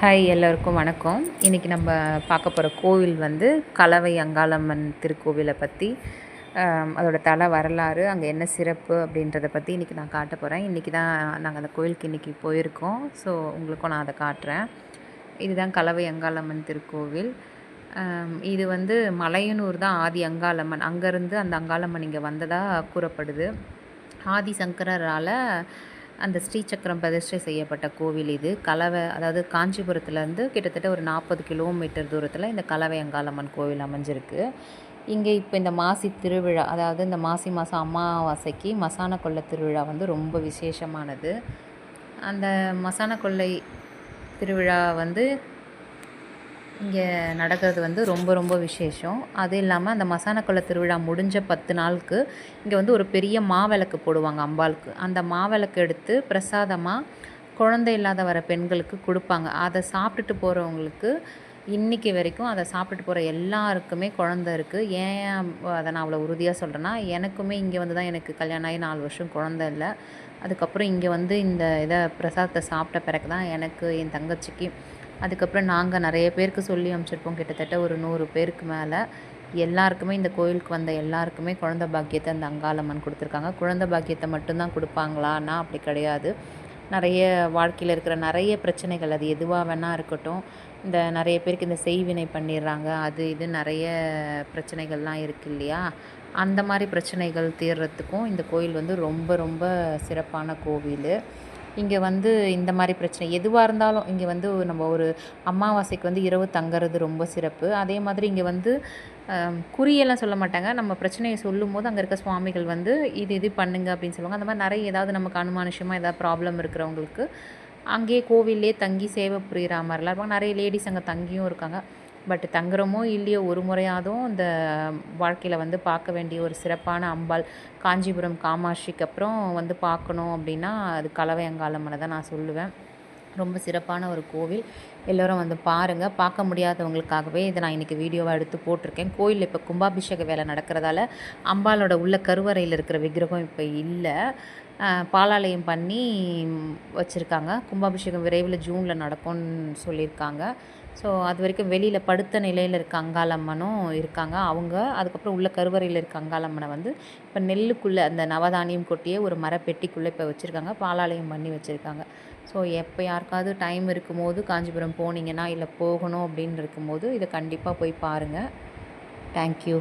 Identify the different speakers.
Speaker 1: Hi எல்லோருக்கும் வணக்கம். இன்றைக்கி நம்ம பார்க்க போகிற கோவில் வந்து கலவை அங்காளம்மன் திருக்கோவிலை பற்றி அதோடய தலை வரலாறு அங்கே என்ன சிறப்பு அப்படின்றத பற்றி இன்றைக்கி நான் காட்ட போகிறேன் இன்றைக்கி தான் நாங்கள் அந்த கோவிலுக்கு இன்றைக்கி போயிருக்கோம். ஸோ உங்களுக்கும் நான் அதை காட்டுறேன். இதுதான் கலவை அங்காளம்மன் திருக்கோவில். இது வந்து மலையனூர் தான் ஆதி அங்காளம்மன். அங்கேருந்து அந்த அங்காளம்மன் இங்கே வந்ததாக கூறப்படுது. ஆதி சங்கரால் அந்த ஸ்ரீசக்கரம் பிரதிஷ்டை செய்யப்பட்ட கோவில் இது. கலவை அதாவது காஞ்சிபுரத்துலேருந்து கிட்டத்தட்ட ஒரு நாற்பது கிலோமீட்டர் தூரத்தில் இந்த கலவை அங்காளம்மன் கோவில் அமைஞ்சிருக்கு. இங்கே இப்போ இந்த மாசி திருவிழா அதாவது இந்த மாசி மாதம் அமாவாசைக்கு மசான கொள்ளை திருவிழா வந்து ரொம்ப விசேஷமானது. அந்த மசான கொள்ளை திருவிழா வந்து இங்கே நடக்கிறது வந்து ரொம்ப ரொம்ப விசேஷம். அது இல்லாமல் அந்த மசான திருவிழா முடிஞ்ச பத்து நாளுக்கு இங்கே வந்து ஒரு பெரிய மாவிளக்கு போடுவாங்க அம்பாளுக்கு. அந்த மாவிளக்கு எடுத்து பிரசாதமாக குழந்தை இல்லாத வர பெண்களுக்கு கொடுப்பாங்க. அதை சாப்பிட்டுட்டு போகிறவங்களுக்கு இன்றைக்கி வரைக்கும் அதை சாப்பிட்டுட்டு போகிற எல்லாருக்குமே குழந்த இருக்குது ஏன் அதை நான் அவ்வளோ உறுதியாக சொல்கிறேன்னா எனக்குமே இங்கே வந்து தான் எனக்கு கல்யாணம் ஆகி நாலு வருஷம் குழந்த இல்லை. அதுக்கப்புறம் இங்கே வந்து இந்த இதை பிரசாதத்தை சாப்பிட்ட பிறகு தான் எனக்கு என் தங்கச்சிக்கு அதுக்கப்புறம் நாங்கள் நிறைய பேருக்கு சொல்லி அனுப்பிச்சிருப்போம். கிட்டத்தட்ட ஒரு நூறு பேருக்கு மேலே. எல்லாருக்குமே இந்த கோயிலுக்கு வந்த எல்லாருக்குமே குழந்த பாக்கியத்தை அந்த அங்காளம்மன் கொடுத்துருக்காங்க. குழந்த பாக்கியத்தை மட்டும்தான் கொடுப்பாங்களான்னா அப்படி கிடையாது. நிறைய வாழ்க்கையில் இருக்கிற நிறைய பிரச்சனைகள் அது எதுவாக வேணால் இருக்கட்டும். இந்த நிறைய பேருக்கு இந்த செய்வினை பண்ணிடுறாங்க. அது இது நிறைய பிரச்சனைகள்லாம் இருக்குது இல்லையா? அந்த மாதிரி பிரச்சனைகள் தீர்றதுக்கும் இந்த கோயில் வந்து ரொம்ப ரொம்ப சிறப்பான கோவில். இங்கே வந்து இந்த மாதிரி பிரச்சனை. எதுவாக இருந்தாலும் இங்கே வந்து நம்ம ஒரு அமாவாசைக்கு வந்து இரவு தங்குறது ரொம்ப சிறப்பு. அதே மாதிரி இங்கே வந்து குறியெல்லாம் சொல்ல மாட்டாங்க. நம்ம பிரச்சனையை சொல்லும் போது அங்கே இருக்க சுவாமிகள் வந்து இது இது பண்ணுங்க அப்படின்னு சொல்லுவாங்க. அந்த மாதிரி நிறைய ஏதாவது நமக்கு அனுமானுஷமாக ஏதாவது ப்ராப்ளம் இருக்கிறவங்களுக்கு அங்கேயே கோவிலே தங்கி சேவை புரிகிற மாதிரிலாம் இருப்பாங்க நிறைய லேடிஸ் அங்கே தங்கியும் இருக்காங்க. பட் தங்குறோமோ இல்லையோ ஒரு முறையாவதும் இந்த வாழ்க்கையில் வந்து பார்க்க வேண்டிய ஒரு சிறப்பான அம்பாள் காஞ்சிபுரம் காமாட்சிக்கு அப்புறம் வந்து பார்க்கணும் அப்படின்னா அது கலவையங்காலம்மனை தான் நான் சொல்லுவேன். ரொம்ப சிறப்பான ஒரு கோவில். எல்லோரும் வந்து பாருங்கள் பார்க்க முடியாதவங்களுக்காகவே இதை நான் இன்றைக்கி வீடியோவாக எடுத்து போட்டிருக்கேன். கோயிலில் இப்போ கும்பாபிஷேக வேலை நடக்கிறதால அம்பாலோட உள்ள கருவறையில் இருக்கிற விக்கிரகம் இப்போ இல்லை. பாலாலயம் பண்ணி வச்சுருக்காங்க. கும்பாபிஷேகம் விரைவில் ஜூனில் நடக்கும்னு சொல்லியிருக்காங்க. ஸோ அது வரைக்கும் வெளியில் படுத்த நிலையில் இருக்க அங்காளம்மனும் இருக்காங்க. அவங்க அதுக்கப்புறம் உள்ள கருவறையில் இருக்க அங்காளம்மனை வந்து இப்போ நெல்லுக்குள்ளே அந்த நவதானியம் கொட்டியே ஒரு மரப்பெட்டிக்குள்ளே இப்போ வச்சுருக்காங்க. பாலாலயம் பண்ணி வச்சுருக்காங்க. ஸோ எப்போ யாருக்காவது டைம் இருக்கும்போது காஞ்சிபுரம் போனீங்கன்னா இல்லை போகணும் அப்படின்னு இருக்கும்போது இதை கண்டிப்பாக போய் பாருங்கள் தேங்க்யூ